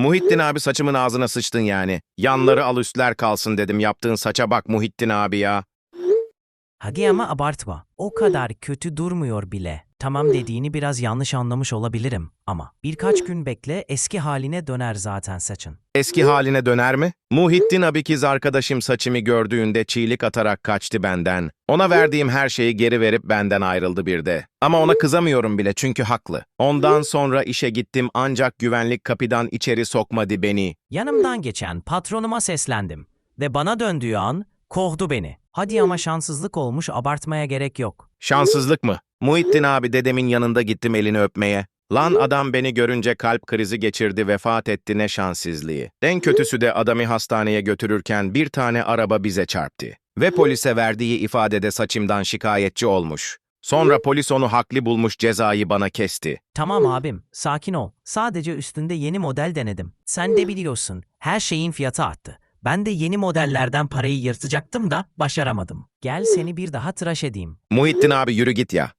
Muhittin abi saçımın ağzına sıçtın yani. Yanları al üstler kalsın dedim. Yaptığın saça bak Muhittin abi ya. Hadi ama abartma. O kadar kötü durmuyor bile. Tamam dediğini biraz yanlış anlamış olabilirim ama birkaç gün bekle eski haline döner zaten saçın. Eski haline döner mi? Muhittin abi kız arkadaşım saçımı gördüğünde çiğlik atarak kaçtı benden. Ona verdiğim her şeyi geri verip benden ayrıldı bir de. Ama ona kızamıyorum bile çünkü haklı. Ondan sonra işe gittim ancak güvenlik kapıdan içeri sokmadı beni. Yanımdan geçen patronuma seslendim ve bana döndüğü an kovdu beni. Hadi ama şanssızlık olmuş abartmaya gerek yok. Şanssızlık mı? Muhittin abi dedemin yanında gittim elini öpmeye. Lan adam beni görünce kalp krizi geçirdi vefat etti ne şanssızlığı. En kötüsü de adamı hastaneye götürürken bir tane araba bize çarptı. Ve polise verdiği ifadede saçımdan şikayetçi olmuş. Sonra polis onu haklı bulmuş cezayı bana kesti. Tamam abim, sakin ol. Sadece üstünde yeni model denedim. Sen de biliyorsun, her şeyin fiyatı arttı. Ben de yeni modellerden parayı yırtacaktım da başaramadım. Gel seni bir daha tıraş edeyim. Muhittin abi yürü git ya.